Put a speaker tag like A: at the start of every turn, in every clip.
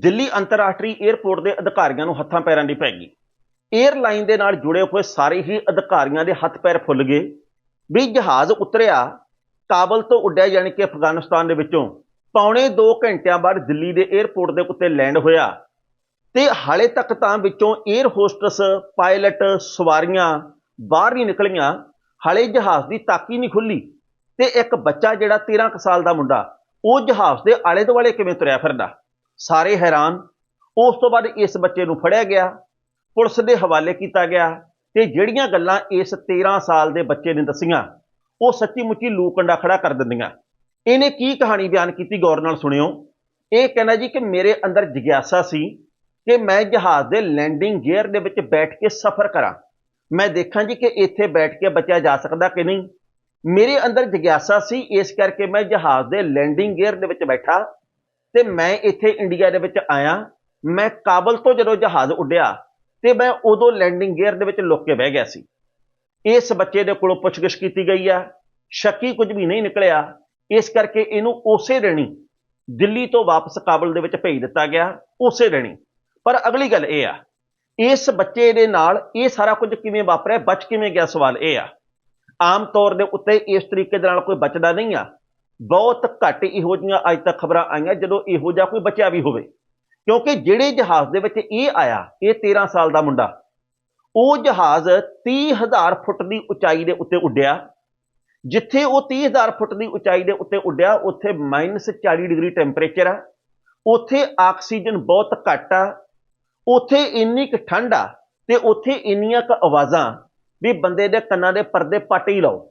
A: ਦਿੱਲੀ ਅੰਤਰਰਾਸ਼ਟਰੀ 에ਅਰਪੋਰਟ ਦੇ ਅਧਿਕਾਰੀਆਂ ਨੂੰ ਹੱਥਾਂ ਪੈਰਾਂ ਦੀ ਪੈ ਗਈ। 에ਅਰਲਾਈਨ ਦੇ ਨਾਲ ਜੁੜੇ ਹੋਏ ਸਾਰੇ ਹੀ ਅਧਿਕਾਰੀਆਂ ਦੇ ਹੱਥ ਪੈਰ ਫੁੱਲ ਗਏ। ਵੀ ਜਹਾਜ਼ ਉਤਰਿਆ, ਕਾਬਲ ਤੋਂ ਉੱਡਿਆ ਯਾਨੀ ਕਿ ਅਫਗਾਨਿਸਤਾਨ ਦੇ ਵਿੱਚੋਂ, ਪੌਣੇ 2 ਘੰਟਿਆਂ ਬਾਅਦ ਦਿੱਲੀ ਦੇ 에ਅਰਪੋਰਟ ਦੇ ਉੱਤੇ ਲੈਂਡ ਹੋਇਆ। ਤੇ ਹਾਲੇ ਤੱਕ ਤਾਂ ਵਿੱਚੋਂ 에ਅਰ ਹੋਸਟਸ, ਪਾਇਲਟ, ਸਵਾਰੀਆਂ ਬਾਹਰ ਨਹੀਂ ਨਿਕਲੀਆਂ, ਹਾਲੇ ਜਹਾਜ਼ ਦੀ ਤਾਕੀ ਨਹੀਂ ਖੁੱਲੀ ਤੇ ਇੱਕ ਬੱਚਾ ਜਿਹੜਾ 13 ਸਾਲ ਦਾ ਮੁੰਡਾ, ਉਹ ਜਹਾਜ਼ ਦੇ ਆਲੇ ਦੁਆਲੇ ਕਿਵੇਂ ਤੁਰਿਆ ਫਿਰਦਾ? ਸਾਰੇ ਹੈਰਾਨ। ਉਸ ਤੋਂ ਬਾਅਦ ਇਸ ਬੱਚੇ ਨੂੰ ਫੜਿਆ ਗਿਆ। ਪੁਲਿਸ ਦੇ ਹਵਾਲੇ ਕੀਤਾ ਗਿਆ ਤੇ ਜਿਹੜੀਆਂ ਗੱਲਾਂ ਇਸ 13 ਸਾਲ ਦੇ ਬੱਚੇ ਨੇ ਦੱਸੀਆਂ, ਉਹ ਸੱਚੀ ਮੁੱਚੀ ਲੂ ਕੰਡਾ ਖੜਾ ਕਰ ਦਿੰਦੀਆਂ। ਇਹਨੇ ਕੀ ਕਹਾਣੀ ਬਿਆਨ ਕੀਤੀ ਗੌਰ ਨਾਲ ਸੁਣਿਓ। ਇਹ ਕਹਿੰਦਾ ਜੀ ਕਿ ਮੇਰੇ ਅੰਦਰ ਜਿਗਿਆਸਾ ਸੀ ਕਿ ਮੈਂ ਜਹਾਜ਼ ਦੇ ਲੈਂਡਿੰਗ ਗੇਅਰ ਦੇ ਵਿੱਚ ਬੈਠ ਕੇ ਸਫ਼ਰ ਕਰਾਂ। ਮੈਂ ਦੇਖਾਂ ਜੀ ਕਿ ਇੱਥੇ ਬੈਠ ਕੇ ਬਚਿਆ ਜਾ ਸਕਦਾ ਕਿ ਨਹੀਂ। ਮੇਰੇ ਅੰਦਰ ਜਿਗਿਆਸਾ ਸੀ, ਇਸ ਕਰਕੇ ਮੈਂ ਜਹਾਜ਼ ਦੇ ਲੈਂਡਿੰਗ ਗੇਅਰ ਦੇ ਵਿੱਚ ਬੈਠਾ ਤੇ ਮੈਂ ਇੱਥੇ ਇੰਡੀਆ ਦੇ ਵਿੱਚ ਆਇਆ, ਮੈਂ ਕਾਬਲ ਤੋਂ ਜਦੋਂ ਜਹਾਜ਼ ਉੱਡਿਆ ਤੇ ਮੈਂ ਉਦੋਂ ਲੈਂਡਿੰਗ ਗੇਅਰ ਦੇ ਵਿੱਚ ਲੁੱਕ ਕੇ ਬਹਿ ਗਿਆ ਸੀ। ਇਸ ਬੱਚੇ ਦੇ ਕੋਲੋਂ ਪੁੱਛਗਿੱਛ ਕੀਤੀ ਗਈ ਆ, ਸ਼ੱਕੀ ਕੁਝ ਵੀ ਨਹੀਂ ਨਿਕਲਿਆ। ਇਸ ਕਰਕੇ ਇਹਨੂੰ ਉਸੇ ਦਿਨ ਦਿੱਲੀ ਤੋਂ ਵਾਪਸ ਕਾਬਲ ਦੇ ਵਿੱਚ ਭੇਜ ਦਿੱਤਾ ਗਿਆ, ਉਸੇ ਦਿਨ ਪਰ ਅਗਲੀ ਗੱਲ ਇਹ ਆ, ਇਸ ਬੱਚੇ ਦੇ ਨਾਲ ਇਹ ਸਾਰਾ ਕੁਝ ਕਿਵੇਂ ਵਾਪਰਿਆ, ਬਚ ਕਿਵੇਂ ਗਿਆ ਸਵਾਲ ਇਹ ਆ। ਆਮ ਤੌਰ ਦੇ ਉੱਤੇ ਇਸ ਤਰੀਕੇ ਦੇ ਨਾਲ ਕੋਈ ਬਚਦਾ ਨਹੀਂ ਆ। ਬਹੁਤ ਘੱਟ ਇਹੋ ਜਿਹੀਆਂ ਅੱਜ ਤੱਕ ਖਬਰਾਂ ਆਈਆਂ, ਜਦੋਂ ਇਹੋ ਜਿਹਾ ਕੋਈ ਬਚਿਆ ਵੀ ਹੋਵੇ। ਕਿਉਂਕਿ ਜਿਹੜੇ ਜਹਾਜ਼ ਦੇ ਵਿੱਚ ਇਹ ਆਇਆ, ਇਹ 13 ਸਾਲ ਦਾ ਮੁੰਡਾ, ਉਹ ਜਹਾਜ਼ 30000 ਫੁੱਟ ਦੀ ਉਚਾਈ ਦੇ ਉੱਤੇ ਉੱਡਿਆ। ਜਿੱਥੇ ਉਹ 30000 ਫੁੱਟ ਦੀ ਉਚਾਈ ਦੇ ਉੱਤੇ ਉੱਡਿਆ, ਉੱਥੇ -40 ਡਿਗਰੀ ਟੈਂਪਰੇਚਰ ਆ। ਉੱਥੇ ਆਕਸੀਜਨ ਬਹੁਤ ਘੱਟ ਆ। ਉੱਥੇ ਇੰਨੀ ਕੁ ਠੰਡ ਆ ਤੇ ਉੱਥੇ ਇੰਨੀਆਂ ਕੁ ਆਵਾਜ਼ਾਂ ਵੀ ਬੰਦੇ ਦੇ ਕੰਨਾਂ ਦੇ ਪਰਦੇ ਪੱਟ ਹੀ ਲਾਓ।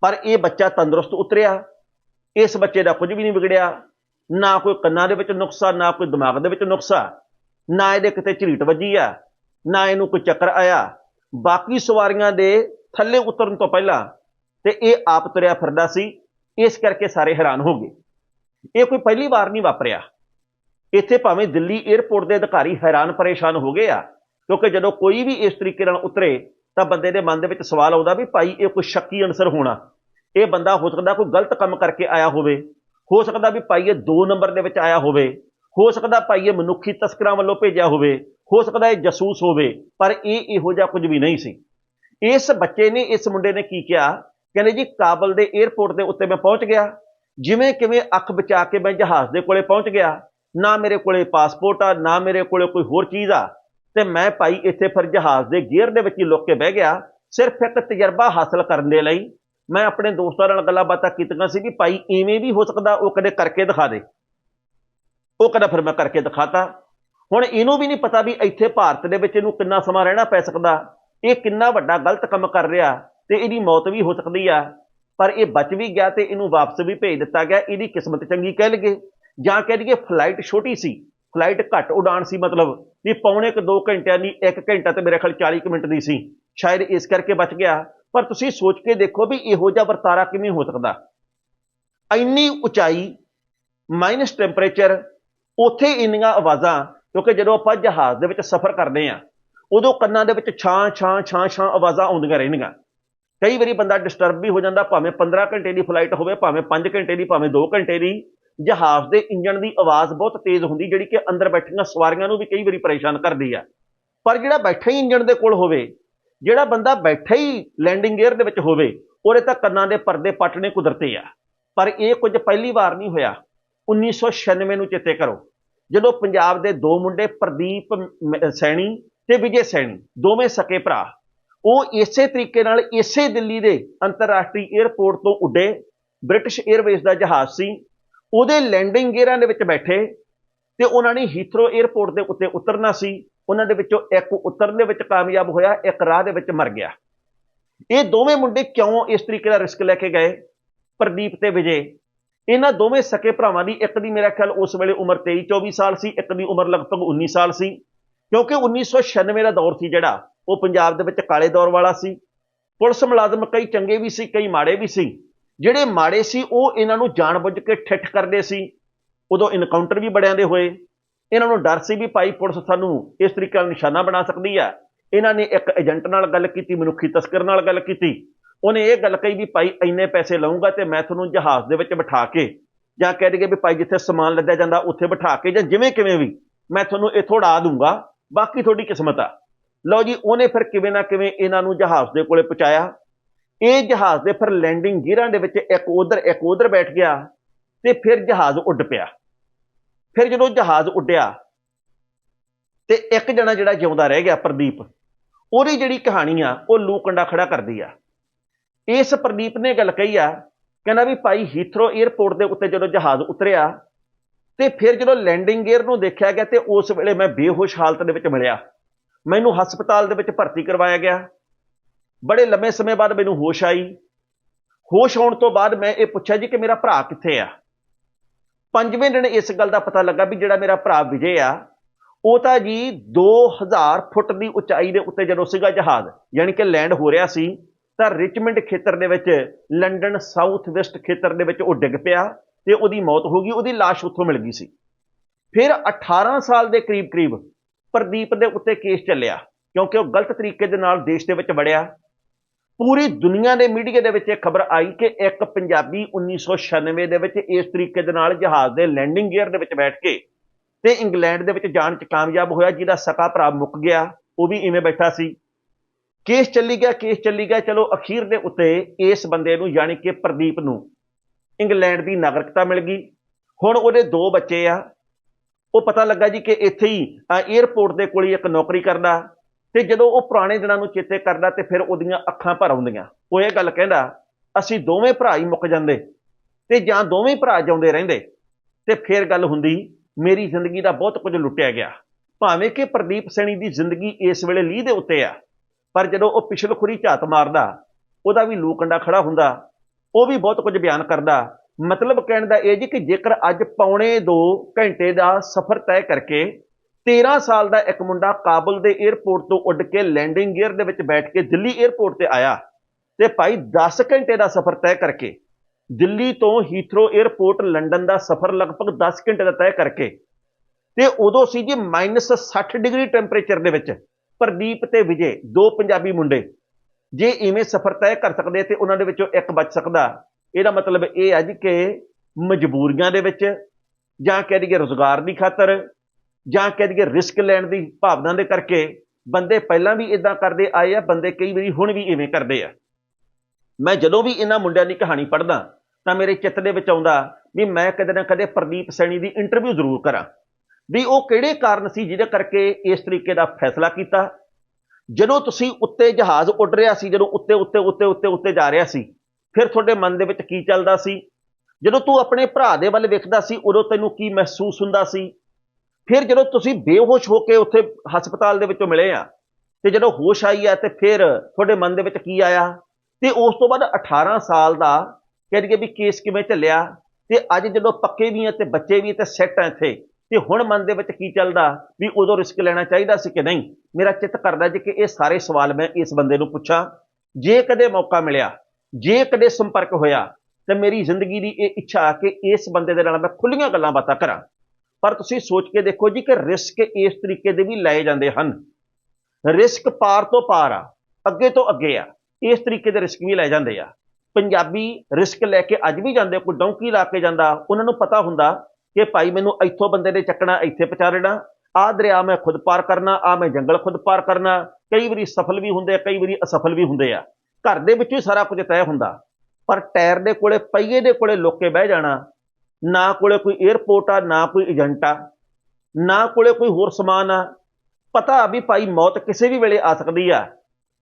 A: ਪਰ ਇਹ ਬੱਚਾ ਤੰਦਰੁਸਤ ਉਤਰਿਆ। ਇਸ ਬੱਚੇ ਦਾ ਕੁਝ ਵੀ ਨਹੀਂ ਵਿਗੜਿਆ, ਨਾ ਕੋਈ ਕੰਨਾਂ ਦੇ ਵਿੱਚ ਨੁਕਸਾ, ਨਾ ਕੋਈ ਦਿਮਾਗ ਦੇ ਵਿੱਚ ਨੁਕਸਾ, ਨਾ ਇਹਦੇ ਕਿਤੇ ਝਰੀਟ ਵੱਜੀ ਆ, ਨਾ ਇਹਨੂੰ ਕੋਈ ਚੱਕਰ ਆਇਆ। ਬਾਕੀ ਸਵਾਰੀਆਂ ਦੇ ਥੱਲੇ ਉਤਰਨ ਤੋਂ ਪਹਿਲਾਂ ਤੇ ਇਹ ਆਪ ਤੁਰਿਆ ਫਿਰਦਾ ਸੀ, ਇਸ ਕਰਕੇ ਸਾਰੇ ਹੈਰਾਨ ਹੋ ਗਏ। ਇਹ ਕੋਈ ਪਹਿਲੀ ਵਾਰ ਨਹੀਂ ਵਾਪਰਿਆ। ਇੱਥੇ ਭਾਵੇਂ ਦਿੱਲੀ 에ਅਰਪੋਰਟ ਦੇ ਅਧਿਕਾਰੀ ਹੈਰਾਨ ਪਰੇਸ਼ਾਨ ਹੋ ਗਏ ਆ, ਕਿਉਂਕਿ ਜਦੋਂ ਕੋਈ ਵੀ ਇਸ ਤਰੀਕੇ ਨਾਲ ਉਤਰੇ ਤਾਂ ਬੰਦੇ ਦੇ ਮਨ ਦੇ ਵਿੱਚ ਸਵਾਲ ਆਉਂਦਾ ਵੀ ਭਾਈ ਇਹ ਕੋਈ ਸ਼ੱਕੀ ਅਨਸਰ ਹੋਣਾ। ਇਹ ਬੰਦਾ ਹੋ ਸਕਦਾ ਕੋਈ ਗਲਤ ਕੰਮ ਕਰਕੇ ਆਇਆ ਹੋਵੇ, ਹੋ ਸਕਦਾ ਵੀ ਭਾਈ ਇਹ 2 ਨੰਬਰ ਦੇ ਵਿੱਚ ਆਇਆ ਹੋਵੇ, ਹੋ ਸਕਦਾ ਭਾਈ ਇਹ ਮਨੁੱਖੀ ਤਸਕਰਾਂ ਵੱਲੋਂ ਭੇਜਿਆ ਹੋਵੇ, ਹੋ ਸਕਦਾ ਇਹ ਜਸੂਸ ਹੋਵੇ, ਪਰ ਇਹ ਇਹੋ ਜਿਹਾ ਕੁਝ ਵੀ ਨਹੀਂ ਸੀ। ਇਸ ਬੱਚੇ ਨੇ, ਇਸ ਮੁੰਡੇ ਨੇ ਕੀ ਕਿਹਾ? ਕਹਿੰਦੇ ਜੀ, ਕਾਬਲ ਦੇ 에ਅਰਪੋਰਟ ਦੇ ਉੱਤੇ ਮੈਂ ਪਹੁੰਚ ਗਿਆ। ਜਿਵੇਂ ਕਿਵੇਂ ਅੱਖ ਬਚਾ ਕੇ ਮੈਂ ਜਹਾਜ਼ ਦੇ ਕੋਲੇ ਪਹੁੰਚ ਗਿਆ, ਨਾ ਮੇਰੇ ਕੋਲੇ ਪਾਸਪੋਰਟ ਆ, ਨਾ ਮੇਰੇ ਕੋਲੇ ਕੋਈ ਹੋਰ ਚੀਜ਼ ਆ, ਤੇ ਮੈਂ ਭਾਈ ਇੱਥੇ ਫਿਰ ਜਹਾਜ਼ ਦੇ ਗੇਅਰ ਦੇ ਵਿੱਚ ਹੀ ਲੁੱਕ ਕੇ ਬਹਿ ਗਿਆ, ਸਿਰਫ ਇੱਕ ਤਜਰਬਾ ਹਾਸਲ ਕਰਨ ਦੇ ਲਈ ਮੈਂ ਆਪਣੇ ਦੋਸਤਾਂ ਨਾਲ ਗੱਲਾਂ ਬਾਤਾਂ ਕੀਤੀਆਂ ਸੀ ਕਿ ਭਾਈ ਇਵੇਂ ਵੀ ਹੋ ਸਕਦਾ ਉਹ ਕਦੇ ਕਰਕੇ ਦਿਖਾ ਦੇ। ਉਹ ਕਹਿੰਦਾ ਫਿਰ ਮੈਂ ਕਰਕੇ ਦਿਖਾਤਾ। ਹੁਣ ਇਹਨੂੰ ਵੀ ਨਹੀਂ ਪਤਾ ਵੀ ਇੱਥੇ ਭਾਰਤ ਦੇ ਵਿੱਚ ਇਹਨੂੰ ਕਿੰਨਾ ਸਮਾਂ ਰਹਿਣਾ ਪੈ ਸਕਦਾ। ਇਹ ਕਿੰਨਾ ਵੱਡਾ ਗਲਤ ਕੰਮ ਕਰ ਰਿਹਾ ਤੇ ਇਹਦੀ ਮੌਤ ਵੀ ਹੋ ਸਕਦੀ ਆ। ਪਰ ਇਹ ਬਚ ਵੀ ਗਿਆ ਤੇ ਇਹਨੂੰ ਵਾਪਸ ਵੀ ਭੇਜ ਦਿੱਤਾ ਗਿਆ। ਇਹਦੀ ਕਿਸਮਤ ਚੰਗੀ ਕਹਿ ਲਈਏ। ਜਾਂ ਕਹਿ ਲਈਏ ਫਲਾਈਟ ਛੋਟੀ ਸੀ। ਫਲਾਈਟ ਘੱਟ ਉਡਾਣ ਸੀ ਮਤਲਬ ਵੀ ਪੌਣੇ ਕ 2 ਘੰਟਿਆਂ ਦੀ 1 ਘੰਟਾ ਤੇ ਮੇਰੇ ਖਿਆਲ 40 ਕੁ ਮਿੰਟ ਦੀ ਸੀ। ਸ਼ਾਇਦ ਇਸ ਕਰਕੇ ਬਚ ਗਿਆ। ਪਰ ਤੁਸੀਂ ਸੋਚ ਕੇ ਦੇਖੋ ਵੀ ਇਹੋ ਜਿਹਾ ਵਰਤਾਰਾ ਕਿਵੇਂ ਹੋ ਸਕਦਾ। ਇੰਨੀ ਉਚਾਈ ਮਾਈਨਸ ਟੈਂਪਰੇਚਰ ਉੱਥੇ ਇੰਨੀਆਂ ਆਵਾਜ਼ਾਂ, ਕਿਉਂਕਿ ਜਦੋਂ ਆਪਾਂ ਜਹਾਜ਼ ਦੇ ਵਿੱਚ ਸਫ਼ਰ ਕਰਦੇ ਆ ਉਦੋਂ ਕੰਨਾਂ ਦੇ ਵਿੱਚ ਛਾਂ ਛਾਂ ਛਾਂ ਛਾਂ ਆਵਾਜ਼ਾਂ ਆਉਂਦੀਆਂ ਰਹਿੰਦੀਆਂ ਕਈ ਵਾਰੀ ਬੰਦਾ ਡਿਸਟਰਬ ਵੀ ਹੋ ਜਾਂਦਾ, ਭਾਵੇਂ 15 ਘੰਟੇ ਦੀ ਫਲਾਈਟ ਹੋਵੇ, ਭਾਵੇਂ 5 ਘੰਟੇ ਦੀ, ਭਾਵੇਂ 2 ਘੰਟੇ ਦੀ। ਜਹਾਜ਼ ਦੇ ਇੰਜਣ ਦੀ ਆਵਾਜ਼ ਬਹੁਤ ਤੇਜ਼ ਹੁੰਦੀ, ਜਿਹੜੀ ਕਿ ਅੰਦਰ ਬੈਠੀਆਂ ਸਵਾਰੀਆਂ ਨੂੰ ਵੀ ਕਈ ਵਾਰੀ ਪਰੇਸ਼ਾਨ ਕਰਦੀ ਆ। ਪਰ ਜਿਹੜਾ ਬੈਠਾ ਹੀ ਇੰਜਣ ਦੇ ਕੋਲ ਹੋਵੇ ਜਿਹੜਾ ਬੰਦਾ ਬੈਠਾ ਹੀ ਲੈਂਡਿੰਗ ਗੇਅਰ ਦੇ ਵਿੱਚ ਹੋਵੇ, ਉਹਦੇ ਤਾਂ ਕੰਨਾਂ ਦੇ ਪਰਦੇ ਪਟਨੇ ਕੁਦਰਤੇ ਆ। ਪਰ ਇਹ ਕੁਝ ਪਹਿਲੀ ਵਾਰ ਨਹੀਂ ਹੋਇਆ। 1996 ਨੂੰ ਚੇਤੇ ਕਰੋ। ਜਦੋਂ ਪੰਜਾਬ ਦੇ ਦੋ ਮੁੰਡੇ ਪ੍ਰਦੀਪ ਸੈਣੀ ਤੇ ਵਿਜੇ ਸੈਣੀ, ਦੋਵੇਂ ਸਕੇ ਭਰਾ। ਉਹ ਇਸੇ ਤਰੀਕੇ ਨਾਲ ਇਸੇ ਦਿੱਲੀ ਦੇ ਅੰਤਰਰਾਸ਼ਟਰੀ 에ਅਰਪੋਰਟ ਤੋਂ ਉੱਡੇ। ਬ੍ਰਿਟਿਸ਼ 에ਅਰਵੇਜ਼ ਦਾ ਜਹਾਜ਼ ਸੀ। ਉਹਦੇ ਲੈਂਡਿੰਗ ਗੇਅਰਾਂ ਦੇ ਵਿੱਚ ਬੈਠੇ ਤੇ ਉਹਨਾਂ ਨੇ ਹੀਥਰੋ 에ਅਰਪੋਰਟ ਦੇ ਉੱਤੇ ਉਤਰਨਾ ਸੀ। ਉਹਨਾਂ ਦੇ ਵਿੱਚੋਂ ਇੱਕ ਉਤਰਨ ਦੇ ਵਿੱਚ ਕਾਮਯਾਬ ਹੋਇਆ, ਇੱਕ ਰਾਹ ਦੇ ਵਿੱਚ ਮਰ ਗਿਆ। ਇਹ ਦੋਵੇਂ ਮੁੰਡੇ ਕਿਉਂ ਇਸ ਤਰੀਕੇ ਦਾ ਰਿਸਕ ਲੈ ਕੇ ਗਏ? ਪ੍ਰਦੀਪ ਤੇ ਵਿਜੇ। ਇਹਨਾਂ ਦੋਵੇਂ ਸਕੇ ਭਰਾਵਾਂ ਦੀ, ਇੱਕ ਦੀ ਮੇਰਾ ਖਿਆਲ ਉਸ ਵੇਲੇ ਉਮਰ 23 24 ਸਾਲ ਸੀ, ਇੱਕ ਦੀ ਉਮਰ ਲਗਭਗ 19 ਸਾਲ ਸੀ। ਕਿਉਂਕਿ 1996 ਦਾ ਦੌਰ ਸੀ ਜਿਹੜਾ, ਉਹ ਪੰਜਾਬ ਦੇ ਵਿੱਚ ਕਾਲੇ ਦੌਰ ਵਾਲਾ ਸੀ। ਪੁਲਿਸ ਮੁਲਾਜ਼ਮ ਕਈ ਚੰਗੇ ਵੀ ਸੀ, ਕਈ ਮਾੜੇ ਵੀ ਸੀ। ਜਿਹੜੇ ਮਾੜੇ ਸੀ, ਉਹ ਇਹਨਾਂ ਨੂੰ ਜਾਣਬੁੱਝ ਕੇ ਠਿੱਠ ਕਰਦੇ ਸੀ। ਉਦੋਂ ਇਨਕਾਊਂਟਰ ਵੀ ਬੜਿਆਂ ਦੇ ਹੋਏ। ਇਹਨਾਂ ਨੂੰ ਡਰ ਸੀ ਵੀ ਭਾਈ ਪੁਲਿਸ ਸਾਨੂੰ ਇਸ ਤਰੀਕੇ ਨਾਲ ਨਿਸ਼ਾਨਾ ਬਣਾ ਸਕਦੀ ਆ। ਇਹਨਾਂ ਨੇ ਇੱਕ ਏਜੰਟ ਨਾਲ ਗੱਲ ਕੀਤੀ, ਮਨੁੱਖੀ ਤਸਕਰ ਨਾਲ ਗੱਲ ਕੀਤੀ। ਉਹਨੇ ਇਹ ਗੱਲ ਕਹੀ ਵੀ ਭਾਈ ਇੰਨੇ ਪੈਸੇ ਲਵਾਂਗਾ ਤੇ ਮੈਂ ਤੁਹਾਨੂੰ ਜਹਾਜ਼ ਦੇ ਵਿੱਚ ਬਿਠਾ ਕੇ ਜਾਂ ਕਹਿ ਦਈਏ ਵੀ ਭਾਈ ਜਿੱਥੇ ਸਮਾਨ ਲੱਦਿਆ ਜਾਂਦਾ ਉੱਥੇ ਬਿਠਾ ਕੇ ਜਾਂ ਜਿਵੇਂ ਕਿਵੇਂ ਵੀ ਮੈਂ ਤੁਹਾਨੂੰ ਇੱਥੋਂ ਉਡਾ ਦੂੰਗਾ, ਬਾਕੀ ਤੁਹਾਡੀ ਕਿਸਮਤ ਆ। ਲਓ ਜੀ, ਉਹਨੇ ਫਿਰ ਕਿਵੇਂ ਨਾ ਕਿਵੇਂ ਇਹਨਾਂ ਨੂੰ ਜਹਾਜ਼ ਦੇ ਕੋਲੇ ਪਹੁੰਚਾਇਆ। ਇਹ ਜਹਾਜ਼ ਦੇ ਫਿਰ ਲੈਂਡਿੰਗ ਗੀਅਰਾਂ ਦੇ ਵਿੱਚ ਇੱਕ ਉਧਰ ਇੱਕ ਉਧਰ ਬੈਠ ਗਿਆ ਤੇ ਫਿਰ ਜਹਾਜ਼ ਉੱਡ ਪਿਆ। ਫਿਰ ਜਦੋਂ ਜਹਾਜ਼ ਉੱਡਿਆ, ਤੇ ਇੱਕ ਜਣਾ ਜਿਹੜਾ ਜਿਉਂਦਾ ਰਹਿ ਗਿਆ, ਪ੍ਰਦੀਪ, ਉਹਦੀ ਜਿਹੜੀ ਕਹਾਣੀ ਆ, ਉਹ ਲੂ ਕੰਡਾ ਖੜਾ ਕਰਦੀ ਆ। ਇਸ ਪ੍ਰਦੀਪ ਨੇ ਗੱਲ ਕਹੀ ਆ, ਕਹਿੰਦਾ ਵੀ ਭਾਈ ਹੀਥਰੋ 에ਅਰਪੋਰਟ ਦੇ ਉੱਤੇ ਜਦੋਂ ਜਹਾਜ਼ ਉਤਰਿਆ, ਤੇ ਫਿਰ ਜਦੋਂ ਲੈਂਡਿੰਗ ਗੇਅਰ ਨੂੰ ਦੇਖਿਆ ਗਿਆ, ਤੇ ਉਸ ਵੇਲੇ ਮੈਂ ਬੇਹੋਸ਼ ਹਾਲਤ ਦੇ ਵਿੱਚ ਮਿਲਿਆ। ਮੈਨੂੰ ਹਸਪਤਾਲ ਦੇ ਵਿੱਚ ਭਰਤੀ ਕਰਵਾਇਆ ਗਿਆ। ਬੜੇ ਲੰਮੇ ਸਮੇਂ ਬਾਅਦ ਮੈਨੂੰ ਹੋਸ਼ ਆਈ। ਹੋਸ਼ ਆਉਣ ਤੋਂ ਬਾਅਦ ਮੈਂ ਇਹ ਪੁੱਛਿਆ ਜੀ ਕਿ ਮੇਰਾ ਭਰਾ ਕਿੱਥੇ ਆ? ਪੰਜਵੇਂ ਦਿਨ ਇਸ ਗੱਲ ਦਾ ਪਤਾ ਲੱਗਾ ਵੀ ਜਿਹੜਾ ਮੇਰਾ ਭਰਾ ਵਿਜੇ ਆ, ਉਹ ਤਾਂ ਜੀ 2000 ਫੁੱਟ ਦੀ ਉਚਾਈ ਦੇ ਉੱਤੇ ਜਦੋਂ ਸੀਗਾ ਜਹਾਜ਼, ਯਾਨੀ ਕਿ ਲੈਂਡ ਹੋ ਰਿਹਾ ਸੀ, ਤਾਂ ਰਿਚਮੰਡ ਖੇਤਰ ਦੇ ਵਿੱਚ ਲੰਡਨ ਸਾਊਥ ਵੈਸਟ ਖੇਤਰ ਦੇ ਵਿੱਚ ਉਹ ਡਿੱਗ ਪਿਆ ਤੇ ਉਹਦੀ ਮੌਤ ਹੋ ਗਈ, ਉਹਦੀ ਲਾਸ਼ ਉੱਥੋਂ ਮਿਲ ਗਈ ਸੀ। ਫਿਰ 18 ਸਾਲ ਦੇ ਕਰੀਬ ਕਰੀਬ ਪ੍ਰਦੀਪ ਦੇ ਉੱਤੇ ਕੇਸ ਚੱਲਿਆ, ਕਿਉਂਕਿ ਉਹ ਗਲਤ ਤਰੀਕੇ ਦੇ ਨਾਲ ਦੇਸ਼ ਦੇ ਵਿੱਚ ਵੜਿਆ ਪੂਰੀ ਦੁਨੀਆ ਦੇ ਮੀਡੀਆ ਦੇ ਵਿੱਚ ਇਹ ਖਬਰ ਆਈ ਕਿ ਇੱਕ ਪੰਜਾਬੀ 1996 ਦੇ ਵਿੱਚ ਇਸ ਤਰੀਕੇ ਦੇ ਨਾਲ ਜਹਾਜ਼ ਦੇ ਲੈਂਡਿੰਗ ਗੇਅਰ ਦੇ ਵਿੱਚ ਬੈਠ ਕੇ ਤੇ ਇੰਗਲੈਂਡ ਦੇ ਵਿੱਚ ਜਾਣ 'ਚ ਕਾਮਯਾਬ ਹੋਇਆ, ਜਿਹਦਾ ਸਕਾ ਭਰਾ ਮੁੱਕ ਗਿਆ, ਉਹ ਵੀ ਇਵੇਂ ਬੈਠਾ ਸੀ। ਕੇਸ ਚੱਲੀ ਗਿਆ, ਕੇਸ ਚੱਲੀ ਗਿਆ, ਚਲੋ ਅਖੀਰ ਦੇ ਉੱਤੇ ਇਸ ਬੰਦੇ ਨੂੰ ਯਾਨੀ ਕਿ ਪ੍ਰਦੀਪ ਨੂੰ ਇੰਗਲੈਂਡ ਦੀ ਨਾਗਰਿਕਤਾ ਮਿਲ ਗਈ। ਹੁਣ ਉਹਦੇ ਦੋ ਬੱਚੇ ਆ। ਉਹ ਪਤਾ ਲੱਗਾ ਜੀ ਕਿ ਇੱਥੇ ਹੀ 에ਅਰਪੋਰਟ ਦੇ ਕੋਲ ਹੀ ਇੱਕ ਨੌਕਰੀ ਕਰਦਾ। ਤੇ ਜਦੋਂ ਉਹ ਪੁਰਾਣੇ ਦਿਨਾਂ ਨੂੰ ਚੇਤੇ ਕਰਦਾ ਤੇ ਫਿਰ ਉਹਦੀਆਂ ਅੱਖਾਂ ਭਰ ਆਉਂਦੀਆਂ। ਉਹ ਇਹ ਗੱਲ ਕਹਿੰਦਾ, ਅਸੀਂ ਦੋਵੇਂ ਭਰਾ ਹੀ ਮੁੱਕ ਜਾਂਦੇ ਤੇ ਜਾਂ ਦੋਵੇਂ ਭਰਾ ਜਿਉਂਦੇ ਰਹਿੰਦੇ ਤੇ ਫਿਰ ਗੱਲ ਹੁੰਦੀ, ਮੇਰੀ ਜ਼ਿੰਦਗੀ ਦਾ ਬਹੁਤ ਕੁਝ ਲੁੱਟਿਆ ਗਿਆ। ਭਾਵੇਂ ਕਿ ਪ੍ਰਦੀਪ ਸੈਣੀ ਦੀ ਜ਼ਿੰਦਗੀ ਇਸ ਵੇਲੇ ਲੀਹ ਦੇ ਉੱਤੇ ਆ, ਪਰ ਜਦੋਂ ਉਹ ਪਿਛਲ ਖੁਰੀ ਝਾਤ ਮਾਰਦਾ, ਉਹਦਾ ਵੀ ਲੂ ਕੰਡਾ ਖੜਾ ਹੁੰਦਾ, ਉਹ ਵੀ ਬਹੁਤ ਕੁਝ ਬਿਆਨ ਕਰਦਾ। ਮਤਲਬ ਕਹਿਣ ਦਾ ਇਹ ਜੀ ਕਿ ਜੇਕਰ ਅੱਜ ਪੌਣੇ 2 ਘੰਟੇ ਦਾ ਸਫ਼ਰ ਤੈਅ ਕਰਕੇ 13 ਸਾਲ ਦਾ ਇੱਕ ਮੁੰਡਾ ਕਾਬਲ ਦੇ 에ਅਰਪੋਰਟ ਤੋਂ ਉੱਡ ਕੇ ਲੈਂਡਿੰਗ ਗੇਅਰ ਦੇ ਵਿੱਚ ਬੈਠ ਕੇ ਦਿੱਲੀ 에ਅਰਪੋਰਟ ਤੇ ਆਇਆ ਤੇ ਭਾਈ 10 ਘੰਟੇ ਦਾ ਸਫ਼ਰ ਤੈਅ ਕਰਕੇ, ਦਿੱਲੀ ਤੋਂ ਹੀਥਰੋ 에ਅਰਪੋਰਟ ਲੰਡਨ ਦਾ ਸਫ਼ਰ ਲਗਭਗ 10 ਘੰਟੇ ਦਾ ਤੈਅ ਕਰਕੇ ਤੇ ਉਦੋਂ ਸੀ ਜੀ -60 ਡਿਗਰੀ ਟੈਂਪਰੇਚਰ ਦੇ ਵਿੱਚ ਪ੍ਰਦੀਪ ਤੇ ਵਿਜੇ, ਦੋ ਪੰਜਾਬੀ ਮੁੰਡੇ। ਜੇ ਇਵੇਂ ਸਫ਼ਰ ਤੈਅ ਕਰ ਸਕਦੇ ਤੇ ਉਹਨਾਂ ਦੇ ਵਿੱਚੋਂ ਇੱਕ ਬਚ ਸਕਦਾ। ਇਹਦਾ ਮਤਲਬ ਇਹ ਹੈ ਜੀ ਕਿ ਮਜਬੂਰੀਆਂ ਦੇ ਵਿੱਚ ਜਾਂ ਕਹਿ ਲਈਏ ਰੋਜ਼ਗਾਰ ਦੀ ਖਾਤਰ ਜਾਂ ਕਹਿ ਦਈਏ ਰਿਸਕ ਲੈਣ ਦੀ ਭਾਵਨਾ ਦੇ ਕਰਕੇ ਬੰਦੇ ਪਹਿਲਾਂ ਵੀ ਇਦਾਂ ਕਰਦੇ ਆਏ ਆ, ਬੰਦੇ ਕਈ ਵਾਰੀ ਹੁਣ ਵੀ ਇਵੇਂ ਕਰਦੇ ਆ। ਮੈਂ ਜਦੋਂ ਵੀ ਇਹਨਾਂ ਮੁੰਡਿਆਂ ਦੀ ਕਹਾਣੀ ਪੜ੍ਹਦਾ ਤਾਂ ਮੇਰੇ ਚਿੱਤ ਦੇ ਵਿੱਚ ਆਉਂਦਾ ਵੀ ਮੈਂ ਕਦੇ ਨਾ ਕਦੇ ਪ੍ਰਦੀਪ ਸੈਣੀ ਦੀ ਇੰਟਰਵਿਊ ਜ਼ਰੂਰ ਕਰਾਂ। ਵੀ ਉਹ ਕਿਹੜੇ ਕਾਰਨ ਸੀ ਜਿਹਦੇ ਕਰਕੇ ਇਸ ਤਰੀਕੇ ਦਾ ਫੈਸਲਾ ਕੀਤਾ? ਜਦੋਂ ਤੁਸੀਂ ਉੱਤੇ ਜਹਾਜ਼ ਉੱਡ ਰਿਹਾ ਸੀ, ਜਦੋਂ ਉੱਤੇ ਉੱਤੇ ਉੱਤੇ ਉੱਤੇ ਉੱਤੇ ਜਾ ਰਿਹਾ ਸੀ, ਫਿਰ ਤੁਹਾਡੇ ਮਨ ਦੇ ਵਿੱਚ ਕੀ ਚੱਲਦਾ ਸੀ? ਜਦੋਂ ਤੂੰ ਆਪਣੇ ਭਰਾ ਦੇ ਵੱਲ ਵੇਖਦਾ ਸੀ, ਉਦੋਂ ਤੈਨੂੰ ਕੀ ਮਹਿਸੂਸ ਹੁੰਦਾ ਸੀ? ਫਿਰ ਜਦੋਂ ਤੁਸੀਂ ਬੇਹੋਸ਼ ਹੋ ਕੇ ਉੱਥੇ ਹਸਪਤਾਲ ਦੇ ਵਿੱਚੋਂ ਮਿਲੇ ਆ, ਤੇ ਜਦੋਂ ਹੋਸ਼ ਆਈ ਆ, ਤੇ ਫਿਰ ਤੁਹਾਡੇ ਮਨ ਦੇ ਵਿੱਚ ਕੀ ਆਇਆ? ਤੇ ਉਸ ਤੋਂ ਬਾਅਦ 18 ਸਾਲ ਦਾ ਕਹਿ ਦਈਏ ਵੀ ਕੇਸ ਕਿਵੇਂ ਚੱਲਿਆ? ਤੇ ਅੱਜ ਜਦੋਂ ਪੱਕੇ ਵੀ ਆ ਤੇ ਬੱਚੇ ਵੀ ਤੇ ਸੈੱਟ ਆ ਇੱਥੇ, ਤੇ ਹੁਣ ਮਨ ਦੇ ਵਿੱਚ ਕੀ ਚੱਲਦਾ? ਵੀ ਉਦੋਂ ਰਿਸਕ ਲੈਣਾ ਚਾਹੀਦਾ ਸੀ ਕਿ ਨਹੀਂ? ਮੇਰਾ ਚਿੱਤ ਕਰਦਾ ਜੀ ਕਿ ਇਹ ਸਾਰੇ ਸਵਾਲ ਮੈਂ ਇਸ ਬੰਦੇ ਨੂੰ ਪੁੱਛਾਂ। ਜੇ ਕਦੇ ਮੌਕਾ ਮਿਲਿਆ, ਜੇ ਕਦੇ ਸੰਪਰਕ ਹੋਇਆ, ਤੇ ਮੇਰੀ ਜ਼ਿੰਦਗੀ ਦੀ ਇਹ ਇੱਛਾ ਕਿ ਇਸ ਬੰਦੇ ਦੇ ਨਾਲ ਮੈਂ ਖੁੱਲੀਆਂ ਗੱਲਾਂ ਬਾਤਾਂ ਕਰਾਂ। ਪਰ ਤੁਸੀਂ ਸੋਚ ਕੇ ਦੇਖੋ ਜੀ ਕਿ ਰਿਸਕ ਇਸ ਤਰੀਕੇ ਦੇ ਵੀ ਲਏ ਜਾਂਦੇ ਹਨ। ਰਿਸਕ ਪਾਰ ਤੋਂ ਪਾਰ ਆ, ਅੱਗੇ ਤੋਂ ਅੱਗੇ ਆ, ਇਸ ਤਰੀਕੇ ਦੇ ਰਿਸਕ ਵੀ ਲੈ ਜਾਂਦੇ ਆ। ਪੰਜਾਬੀ ਰਿਸਕ ਲੈ ਕੇ ਅੱਜ ਵੀ ਜਾਂਦੇ ਕੋਈ ਡੌਂਕੀ ਲਾ ਕੇ ਜਾਂਦਾ, ਉਹਨਾਂ ਨੂੰ ਪਤਾ ਹੁੰਦਾ ਕਿ ਭਾਈ ਮੈਨੂੰ ਇੱਥੋਂ ਬੰਦੇ ਨੇ ਚੱਕਣਾ, ਇੱਥੇ ਪਹੁੰਚਾ ਦੇਣਾ। ਆਹ ਦਰਿਆ ਮੈਂ ਖੁਦ ਪਾਰ ਕਰਨਾ ਆ ਮੈਂ ਜੰਗਲ ਖੁਦ ਪਾਰ ਕਰਨਾ। ਕਈ ਵਾਰੀ ਸਫਲ ਵੀ ਹੁੰਦੇ ਆ, ਕਈ ਵਾਰੀ ਅਸਫਲ ਵੀ ਹੁੰਦੇ ਆ। ਘਰ ਦੇ ਵਿੱਚੋਂ ਹੀ ਸਾਰਾ ਕੁਝ ਤੈਅ ਹੁੰਦਾ, ਪਰ ਟਾਇਰ ਦੇ ਕੋਲੇ, ਪਹੀਏ ਦੇ ਕੋਲੇ ਲੁੱਕ ਬਹਿ ਜਾਣਾ ਨਾ ਕੋਲੇ ਕੋਈ 에ਅਰਪੋਰਟ ਆ, ਨਾ ਕੋਈ ਏਜੰਟ ਆ, ਨਾ ਕੋਲੇ ਕੋਈ ਹੋਰ ਸਮਾਨ ਆ। ਪਤਾ ਵੀ ਭਾਈ ਮੌਤ ਕਿਸੇ ਵੀ ਵੇਲੇ ਆ ਸਕਦੀ ਆ,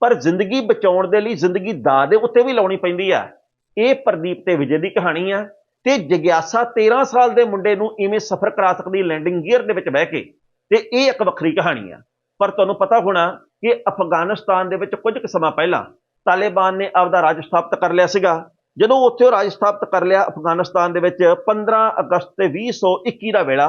A: ਪਰ ਜ਼ਿੰਦਗੀ ਬਚਾਉਣ ਦੇ ਲਈ ਜ਼ਿੰਦਗੀ ਦਾ ਦੇ ਉੱਤੇ ਵੀ ਲਾਉਣੀ ਪੈਂਦੀ ਆ। ਇਹ ਪ੍ਰਦੀਪ ਤੇ ਵਿਜੇ ਦੀ ਕਹਾਣੀ ਆ ਤੇ ਜਗਿਆਸਾ 13 ਸਾਲ ਦੇ ਮੁੰਡੇ ਨੂੰ ਇਵੇਂ ਸਫ਼ਰ ਕਰਾ ਸਕਦੀ ਲੈਂਡਿੰਗ ਗੀਅਰ ਦੇ ਵਿੱਚ ਬਹਿ ਕੇ, ਤੇ ਇਹ ਇੱਕ ਵੱਖਰੀ ਕਹਾਣੀ ਆ। ਪਰ ਤੁਹਾਨੂੰ ਪਤਾ ਹੋਣਾ ਕਿ ਅਫਗਾਨਿਸਤਾਨ ਦੇ ਵਿੱਚ ਕੁਝ ਕੁ ਸਮਾਂ ਪਹਿਲਾਂ ਤਾਲਿਬਾਨ ਨੇ ਆਪਦਾ ਰਾਜ ਸਥਾਪਿਤ ਕਰ ਲਿਆ ਸੀਗਾ। ਜਦੋਂ ਉੱਥੇ ਉਹ ਰਾਜ ਸਥਾਪਿਤ ਕਰ ਲਿਆ ਅਫਗਾਨਿਸਤਾਨ ਦੇ ਵਿੱਚ 15 ਅਗਸਤ ਤੇ 2021 ਦਾ ਵੇਲਾ,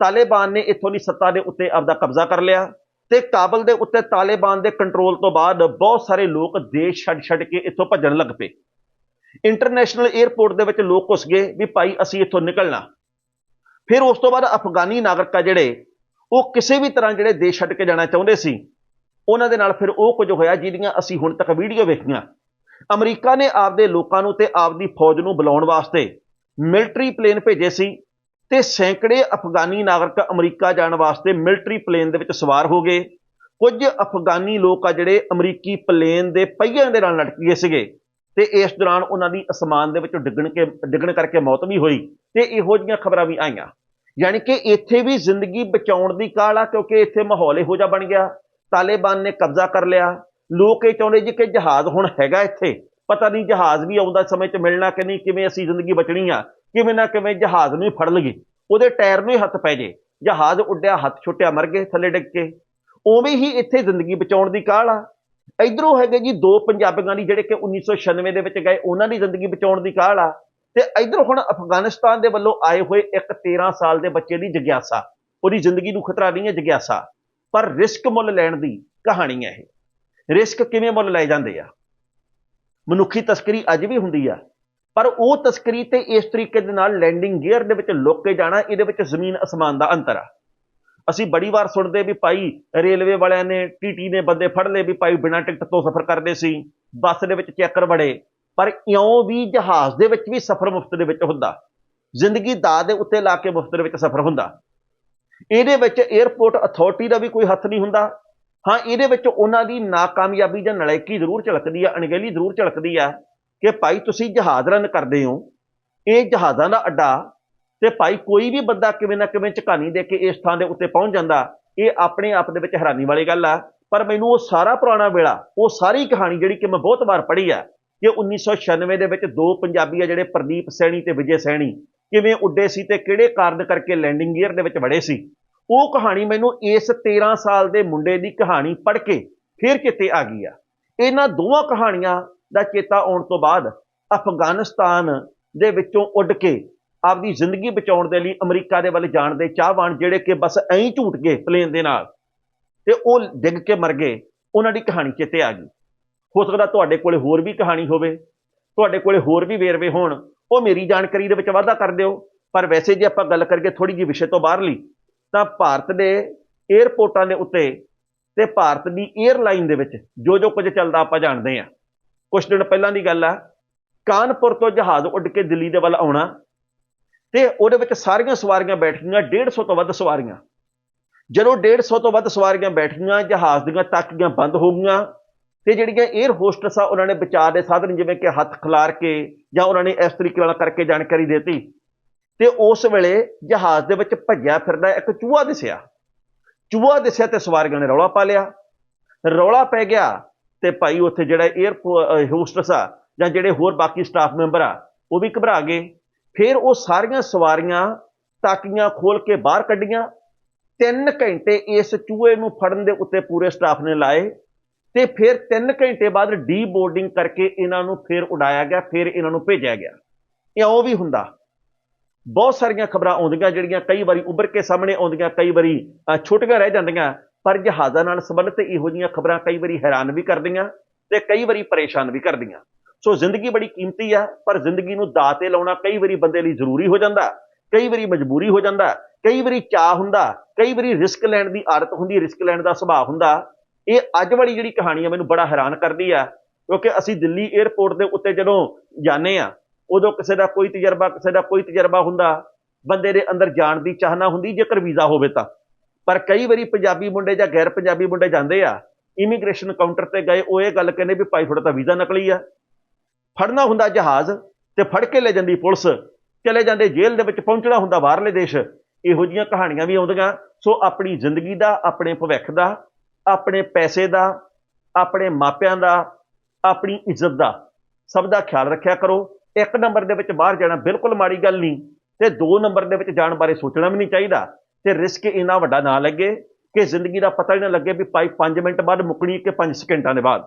A: ਤਾਲਿਬਾਨ ਨੇ ਇੱਥੋਂ ਦੀ ਸੱਤਾ ਦੇ ਉੱਤੇ ਆਪਦਾ ਕਬਜ਼ਾ ਕਰ ਲਿਆ ਤੇ ਕਾਬਲ ਦੇ ਉੱਤੇ ਤਾਲਿਬਾਨ ਦੇ ਕੰਟਰੋਲ ਤੋਂ ਬਾਅਦ ਬਹੁਤ ਸਾਰੇ ਲੋਕ ਦੇਸ਼ ਛੱਡ ਛੱਡ ਕੇ ਇੱਥੋਂ ਭੱਜਣ ਲੱਗ ਪਏ। ਇੰਟਰਨੈਸ਼ਨਲ 에ਅਰਪੋਰਟ ਦੇ ਵਿੱਚ ਲੋਕ ਘੁਸ ਗਏ ਵੀ ਭਾਈ ਅਸੀਂ ਇੱਥੋਂ ਨਿਕਲਣਾ। ਫਿਰ ਉਸ ਤੋਂ ਬਾਅਦ ਅਫਗਾਨੀ ਨਾਗਰਿਕ ਆ ਜਿਹੜੇ, ਉਹ ਕਿਸੇ ਵੀ ਤਰ੍ਹਾਂ ਜਿਹੜੇ ਦੇਸ਼ ਛੱਡ ਕੇ ਜਾਣਾ ਚਾਹੁੰਦੇ ਸੀ, ਉਹਨਾਂ ਦੇ ਨਾਲ ਫਿਰ ਉਹ ਕੁਝ ਹੋਇਆ ਜਿਹਦੀਆਂ ਅਸੀਂ ਹੁਣ ਤੱਕ ਵੀਡੀਓ ਵੇਖੀਆਂ। ਅਮਰੀਕਾ ਨੇ ਆਪਦੇ ਲੋਕਾਂ ਨੂੰ ਤੇ ਆਪਦੀ ਫੌਜ ਨੂੰ ਬੁਲਾਉਣ ਵਾਸਤੇ ਮਿਲਟਰੀ ਪਲੇਨ ਭੇਜੇ ਸੀ ਤੇ ਸੈਂਕੜੇ ਅਫਗਾਨੀ ਨਾਗਰਿਕ ਅਮਰੀਕਾ ਜਾਣ ਵਾਸਤੇ ਮਿਲਟਰੀ ਪਲੇਨ ਦੇ ਵਿੱਚ ਸਵਾਰ ਹੋ ਗਏ। ਕੁਝ ਅਫਗਾਨੀ ਲੋਕ ਆ ਜਿਹੜੇ ਅਮਰੀਕੀ ਪਲੇਨ ਦੇ ਪਹੀਆਂ ਦੇ ਨਾਲ ਲਟਕ ਗਏ ਸੀਗੇ ਤੇ ਇਸ ਦੌਰਾਨ ਉਹਨਾਂ ਦੀ ਅਸਮਾਨ ਦੇ ਵਿੱਚੋਂ ਡਿੱਗਣ ਕੇ, ਡਿੱਗਣ ਕਰਕੇ ਮੌਤ ਵੀ ਹੋਈ ਤੇ ਇਹੋ ਜਿਹੀਆਂ ਖਬਰਾਂ ਵੀ ਆਈਆਂ। ਯਾਨੀ ਕਿ ਇੱਥੇ ਵੀ ਜ਼ਿੰਦਗੀ ਬਚਾਉਣ ਦੀ ਕਾਹਲ ਆ ਕਿਉਂਕਿ ਇੱਥੇ ਮਾਹੌਲ ਇਹੋ ਜਿਹਾ ਬਣ ਗਿਆ। ਤਾਲਿਬਾਨ ਨੇ ਕਬਜ਼ਾ ਕਰ ਲਿਆ। ਲੋਕ ਇਹ ਚਾਹੁੰਦੇ ਜੀ ਕਿ ਜਹਾਜ਼ ਹੁਣ ਹੈਗਾ ਇੱਥੇ। ਪਤਾ ਨਹੀਂ ਜਹਾਜ਼ ਵੀ ਆਉਂਦਾ ਸਮੇਂ 'ਚ ਮਿਲਣਾ ਕਿ ਨਹੀਂ, ਕਿਵੇਂ ਅਸੀਂ ਜ਼ਿੰਦਗੀ ਬਚਣੀ ਆ, ਕਿਵੇਂ ਨਾ ਕਿਵੇਂ ਜਹਾਜ਼ ਨੂੰ ਹੀ ਫੜ ਲਈਏ। ਉਹਦੇ ਟਾਇਰ ਨੂੰ ਹੀ ਹੱਥ ਪੈ ਜੇ। ਜਹਾਜ਼ ਉੱਡਿਆ, ਹੱਥ ਛੁੱਟਿਆ, ਮਰ ਗਏ ਥੱਲੇ ਡਿੱਗ ਕੇ। ਉਵੇਂ ਹੀ ਇੱਥੇ ਜ਼ਿੰਦਗੀ ਬਚਾਉਣ ਦੀ ਕਾਹਲ ਆ। ਇਧਰੋਂ ਹੈਗੇ ਜੀ ਦੋ ਪੰਜਾਬੀਆਂ ਦੀ ਜਿਹੜੇ ਕਿ 1996 ਦੇ ਵਿੱਚ ਗਏ, ਉਹਨਾਂ ਦੀ ਜ਼ਿੰਦਗੀ ਬਚਾਉਣ ਦੀ ਕਾਹਲ ਆ। ਤੇ ਇਧਰ ਹੁਣ ਅਫਗਾਨਿਸਤਾਨ ਦੇ ਵੱਲੋਂ ਆਏ ਹੋਏ ਇੱਕ 13 ਸਾਲ ਦੇ ਬੱਚੇ ਦੀ ਜਗਿਆਸਾ। ਉਹਦੀ ਜ਼ਿੰਦਗੀ ਨੂੰ ਖਤਰਾ ਨਹੀਂ ਹੈ ਜਗਿਆਸਾ। ਪਰ ਰਿਸਕ ਮੁੱਲ ਲੈਣ ਦੀ ਕਹਾਣੀ ਹੈ ਇਹ। ਰਿਸਕ ਕਿਵੇਂ ਮੁੱਲ ਲਏ ਜਾਂਦੇ ਆ? ਮਨੁੱਖੀ ਤਸਕਰੀ ਅੱਜ ਵੀ ਹੁੰਦੀ ਆ। ਪਰ ਉਹ ਤਸਕਰੀ ਤੇ ਇਸ ਤਰੀਕੇ ਦੇ ਨਾਲ ਲੈਂਡਿੰਗ ਗੇਅਰ ਦੇ ਵਿੱਚ ਲੁੱਕ ਕੇ ਜਾਣਾ, ਇਹਦੇ ਵਿੱਚ ਜ਼ਮੀਨ ਅਸਮਾਨ ਦਾ ਅੰਤਰ ਆ। ਅਸੀਂ ਬੜੀ ਵਾਰ ਸੁਣਦੇ ਵੀ ਭਾਈ ਰੇਲਵੇ ਵਾਲਿਆਂ ਨੇ, ਟੀਟੀ ਨੇ ਬੰਦੇ ਫੜ ਲਏ ਵੀ ਭਾਈ ਬਿਨਾਂ ਟਿਕਟ ਤੋਂ ਸਫ਼ਰ ਕਰਦੇ ਸੀ, ਬੱਸ ਦੇ ਵਿੱਚ ਚੈੱਕਰ ਵੜੇ। ਪਰ ਇਉਂ ਵੀ ਜਹਾਜ਼ ਦੇ ਵਿੱਚ ਵੀ ਸਫ਼ਰ ਮੁਫਤ ਦੇ ਵਿੱਚ ਹੁੰਦਾ। ਜ਼ਿੰਦਗੀ ਦਾ ਦੇ ਉੱਤੇ ਲਾ ਕੇ ਮੁਫਤ ਦੇ ਵਿੱਚ ਸਫ਼ਰ ਹੁੰਦਾ। ਇਹਦੇ ਵਿੱਚ 에ਅਰਪੋਰਟ ਅਥਾਰਟੀ ਦਾ ਵੀ ਕੋਈ ਹੱਥ ਨਹੀਂ ਹੁੰਦਾ। ਹਾਂ, ਇਹਦੇ ਵਿੱਚ ਉਹਨਾਂ ਦੀ ਨਾਕਾਮਯਾਬੀ ਜਾਂ ਨਲਾਇਕੀ ਜ਼ਰੂਰ ਝਲਕਦੀ ਆ, ਅਣਗਹਿਲੀ ਜ਼ਰੂਰ ਝਲਕਦੀ ਆ ਕਿ ਭਾਈ ਤੁਸੀਂ ਜਹਾਜ਼ ਰਨ ਕਰਦੇ ਹੋ। ਇਹ ਜਹਾਜ਼ਾਂ ਦਾ ਅੱਡਾ ਤੇ ਭਾਈ ਕੋਈ ਵੀ ਬੰਦਾ ਕਿਵੇਂ ਨਾ ਕਿਵੇਂ ਝਕਾਨੀ ਦੇ ਕੇ ਇਸ ਥਾਂ ਦੇ ਉੱਤੇ ਪਹੁੰਚ ਜਾਂਦਾ, ਇਹ ਆਪਣੇ ਆਪ ਦੇ ਵਿੱਚ ਹੈਰਾਨੀ ਵਾਲੀ ਗੱਲ ਆ। ਪਰ ਮੈਨੂੰ ਉਹ ਸਾਰਾ ਪੁਰਾਣਾ ਵੇਲਾ, ਉਹ ਸਾਰੀ ਕਹਾਣੀ ਜਿਹੜੀ ਕਿ ਮੈਂ ਬਹੁਤ ਵਾਰ ਪੜ੍ਹੀ ਆ, ਕਿ 1996 ਦੇ ਵਿੱਚ ਦੋ ਪੰਜਾਬੀ ਆ ਜਿਹੜੇ ਪ੍ਰਦੀਪ ਸੈਣੀ ਤੇ ਵਿਜੇ ਸੈਣੀ, ਕਿਵੇਂ ਉੱਡੇ ਸੀ ਤੇ ਕਿਹੜੇ ਕਾਰਨ ਕਰਕੇ ਲੈਂਡਿੰਗ ਗੀਅਰ ਦੇ ਵਿੱਚ ਵੜੇ ਸੀ। ਉਹ ਕਹਾਣੀ ਮੈਨੂੰ ਇਸ 13 ਸਾਲ ਦੇ ਮੁੰਡੇ ਦੀ ਕਹਾਣੀ ਪੜ੍ਹ ਕੇ ਫਿਰ ਚੇਤੇ ਆ ਗਈ ਆ। ਇਹਨਾਂ ਦੋਵਾਂ ਕਹਾਣੀਆਂ ਦਾ ਚੇਤਾ ਆਉਣ ਤੋਂ ਬਾਅਦ ਅਫਗਾਨਿਸਤਾਨ ਦੇ ਵਿੱਚੋਂ ਉੱਡ ਕੇ ਆਪਦੀ ਜ਼ਿੰਦਗੀ ਬਚਾਉਣ ਦੇ ਲਈ ਅਮਰੀਕਾ ਦੇ ਵੱਲ ਜਾਣ ਦੇ ਚਾਹਵਾਨ ਜਿਹੜੇ ਕਿ ਬਸ ਐਂ ਝੂਟ ਗਏ ਪਲੇਨ ਦੇ ਨਾਲ, ਤੇ ਉਹ ਡਿੱਗ ਕੇ ਮਰ ਗਏ, ਉਹਨਾਂ ਦੀ ਕਹਾਣੀ ਚੇਤੇ ਆ ਗਈ। ਹੋ ਸਕਦਾ ਤੁਹਾਡੇ ਕੋਲੇ ਹੋਰ ਵੀ ਕਹਾਣੀ ਹੋਵੇ, ਤੁਹਾਡੇ ਕੋਲੇ ਹੋਰ ਵੀ ਵੇਰਵੇ ਹੋਣ, ਉਹ ਮੇਰੀ ਜਾਣਕਾਰੀ ਦੇ ਵਿੱਚ ਵਾਧਾ ਕਰ ਦਿਓ, ਪਰ ਵੈਸੇ ਜੇ ਆਪਾਂ ਗੱਲ ਕਰੀਏ ਥੋੜੀ ਜਿਹੀ ਵਿਸ਼ੇ ਤੋਂ ਬਾਹਰਲੀ ਤਾਂ ਭਾਰਤ ਦੇ 에ਅਰਪੋਰਟਾਂ ਦੇ ਉੱਤੇ ਤੇ ਭਾਰਤ ਦੀ 에ਅਰਲਾਈਨ ਦੇ ਵਿੱਚ ਜੋ ਜੋ ਕੁਝ ਚੱਲਦਾ ਆਪਾਂ ਜਾਣਦੇ ਆ ਕੁਝ ਦਿਨ ਪਹਿਲਾਂ ਦੀ ਗੱਲ ਆ, ਕਾਨਪੁਰ ਤੋਂ ਜਹਾਜ਼ ਉੱਡ ਕੇ ਦਿੱਲੀ ਦੇ ਵੱਲ ਆਉਣਾ ਤੇ ਉਹਦੇ ਵਿੱਚ ਸਾਰੀਆਂ ਸਵਾਰੀਆਂ ਬੈਠ ਗਈਆਂ 150 ਤੋਂ ਵੱਧ ਸਵਾਰੀਆਂ। ਜਦੋਂ 150 ਤੋਂ ਵੱਧ ਸਵਾਰੀਆਂ ਬੈਠ ਗਈਆਂ ਜਹਾਜ਼ ਦੀਆਂ ਟਾਕੀਆਂ ਬੰਦ ਹੋ ਗਈਆਂ ਤੇ ਜਿਹੜੀਆਂ 에ਅਰ ਹੋਸਟਸ ਆ, ਉਹਨਾਂ ਨੇ ਵਿਚਾਰ ਦੇ ਸਾਧਨ ਜਿਵੇਂ ਕਿ ਹੱਥ ਖਿਲਾਰ ਕੇ ਜਾਂ ਉਹਨਾਂ ਨੇ ਇਸ ਤਰੀਕੇ ਨਾਲ ਕਰਕੇ ਜਾਣਕਾਰੀ ਦਿੱਤੀ। ਤੇ ਉਸ ਵੇਲੇ ਜਹਾਜ਼ ਦੇ ਵਿੱਚ ਭੱਜਿਆ ਫਿਰਦਾ ਇੱਕ ਚੂਹਾ ਦਿਸਿਆ। ਚੂਹਾ ਦਿਸਿਆ ਤੇ ਸਵਾਰੀਆਂ ਨੇ ਰੌਲਾ ਪਾ ਲਿਆ। ਰੌਲਾ ਪੈ ਗਿਆ ਤੇ ਭਾਈ ਉੱਥੇ ਜਿਹੜਾ 에ਅਰ ਹੋਸਟਸ ਆ ਜਾਂ ਜਿਹੜੇ ਹੋਰ ਬਾਕੀ ਸਟਾਫ ਮੈਂਬਰ ਆ, ਉਹ ਵੀ ਘਬਰਾ ਗਏ। ਫਿਰ ਉਹ ਸਾਰੀਆਂ ਸਵਾਰੀਆਂ ਤਾਕੀਆਂ ਖੋਲ ਕੇ ਬਾਹਰ ਕੱਢੀਆਂ। 3 ਘੰਟੇ ਇਸ ਚੂਹੇ ਨੂੰ ਫੜਨ ਦੇ ਉੱਤੇ ਪੂਰੇ ਸਟਾਫ ਨੇ ਲਾਏ ਤੇ ਫਿਰ 3 ਘੰਟੇ ਬਾਅਦ ਡੀਬੋਰਡਿੰਗ ਕਰਕੇ ਇਹਨਾਂ ਨੂੰ ਫਿਰ ਉਡਾਇਆ ਗਿਆ, ਫਿਰ ਇਹਨਾਂ ਨੂੰ ਭੇਜਿਆ ਗਿਆ। ਇਉਂ ਵੀ ਹੁੰਦਾ। ਬਹੁਤ ਸਾਰੀਆਂ ਖਬਰਾਂ ਆਉਂਦੀਆਂ ਜਿਹੜੀਆਂ ਕਈ ਵਾਰੀ ਉੱਭਰ ਕੇ ਸਾਹਮਣੇ ਆਉਂਦੀਆਂ ਕਈ ਵਾਰੀ ਅ, ਛੋਟੀਆਂ ਰਹਿ ਜਾਂਦੀਆਂ ਪਰ ਜਹਾਜ਼ਾਂ ਨਾਲ ਸੰਬੰਧਿਤ ਇਹੋ ਜਿਹੀਆਂ ਖਬਰਾਂ ਕਈ ਵਾਰੀ ਹੈਰਾਨ ਵੀ ਕਰਦੀਆਂ ਤੇ ਕਈ ਵਾਰੀ ਪਰੇਸ਼ਾਨ ਵੀ ਕਰਦੀਆਂ। ਸੋ ਜ਼ਿੰਦਗੀ ਬੜੀ ਕੀਮਤੀ ਆ ਪਰ ਜ਼ਿੰਦਗੀ ਨੂੰ ਦਾਅ ਤੇ ਲਾਉਣਾ ਕਈ ਵਾਰੀ ਬੰਦੇ ਲਈ ਜ਼ਰੂਰੀ ਹੋ ਜਾਂਦਾ ਕਈ ਵਾਰੀ ਮਜਬੂਰੀ ਹੋ ਜਾਂਦਾ ਕਈ ਵਾਰੀ ਚਾਹ ਹੁੰਦਾ ਕਈ ਵਾਰੀ ਰਿਸਕ ਲੈਣ ਦੀ ਆਦਤ ਹੁੰਦੀ ਰਿਸਕ ਲੈਣ ਦਾ ਸੁਭਾਅ ਹੁੰਦਾ। ਇਹ ਅੱਜ ਵਾਲੀ ਜਿਹੜੀ ਕਹਾਣੀ ਆ ਮੈਨੂੰ ਬੜਾ ਹੈਰਾਨ ਕਰਦੀ ਆ ਕਿਉਂਕਿ ਅਸੀਂ ਦਿੱਲੀ 에ਅਰਪੋਰਟ ਦੇ ਉੱਤੇ ਜਦੋਂ ਜਾਂਦੇ ਆ ਉਦੋਂ ਕਿਸੇ ਦਾ ਕੋਈ ਤਜਰਬਾ, ਕਿਸੇ ਦਾ ਕੋਈ ਤਜਰਬਾ ਹੁੰਦਾ, ਬੰਦੇ ਦੇ ਅੰਦਰ ਜਾਣ ਦੀ ਚਾਹਨਾ ਹੁੰਦੀ, ਜੇਕਰ ਵੀਜ਼ਾ ਹੋਵੇ ਤਾਂ। ਪਰ ਕਈ ਵਾਰੀ ਪੰਜਾਬੀ ਮੁੰਡੇ ਜਾਂ ਗੈਰ ਪੰਜਾਬੀ ਮੁੰਡੇ ਜਾਂਦੇ ਆ, ਇਮੀਗ੍ਰੇਸ਼ਨ ਕਾਊਂਟਰ ਤੇ ਗਏ, ਉਹ ਇਹ ਗੱਲ ਕਹਿੰਦੇ ਵੀ ਭਾਈ ਤੁਹਾਡਾ ਤਾਂ ਵੀਜ਼ਾ ਨਕਲੀ ਆ। ਫੜਨਾ ਹੁੰਦਾ ਜਹਾਜ਼ ਤੇ ਫੜ ਕੇ ਲੈ ਜਾਂਦੀ ਪੁਲਿਸ, ਚਲੇ ਜਾਂਦੇ ਜੇਲ੍ਹ ਦੇ ਵਿੱਚ ਪਹੁੰਚਣਾ ਹੁੰਦਾ ਬਾਹਰਲੇ ਦੇਸ਼। ਇਹੋ ਜੀਆਂ ਕਹਾਣੀਆਂ ਵੀ ਆਉਂਦੀਆਂ। ਸੋ ਆਪਣੀ ਜ਼ਿੰਦਗੀ ਦਾ, ਆਪਣੇ ਭਵਿੱਖ ਦਾ, ਆਪਣੇ ਪੈਸੇ ਦਾ, ਆਪਣੇ ਮਾਪਿਆਂ ਦਾ, ਆਪਣੀ ਇੱਜ਼ਤ ਦਾ ਸਭ ਦਾ ਖਿਆਲ ਰੱਖਿਆ ਕਰੋ। ਇੱਕ ਨੰਬਰ ਦੇ ਵਿੱਚ ਬਾਹਰ ਜਾਣਾ ਬਿਲਕੁਲ ਮਾੜੀ ਗੱਲ ਨਹੀਂ, ਤੇ ਦੋ ਨੰਬਰ ਦੇ ਵਿੱਚ ਜਾਣ ਬਾਰੇ ਸੋਚਣਾ ਵੀ ਨਹੀਂ ਚਾਹੀਦਾ, ਤੇ ਰਿਸਕ ਇੰਨਾ ਵੱਡਾ ਨਾ ਲੱਗੇ ਕਿ ਜ਼ਿੰਦਗੀ ਦਾ ਪਤਾ ਹੀ ਨਾ ਲੱਗੇ ਵੀ ਭਾਈ 5 ਮਿੰਟ ਬਾਅਦ ਮੁੱਕਣੀ ਕਿ 5 ਸਕਿੰਟਾਂ ਦੇ ਬਾਅਦ।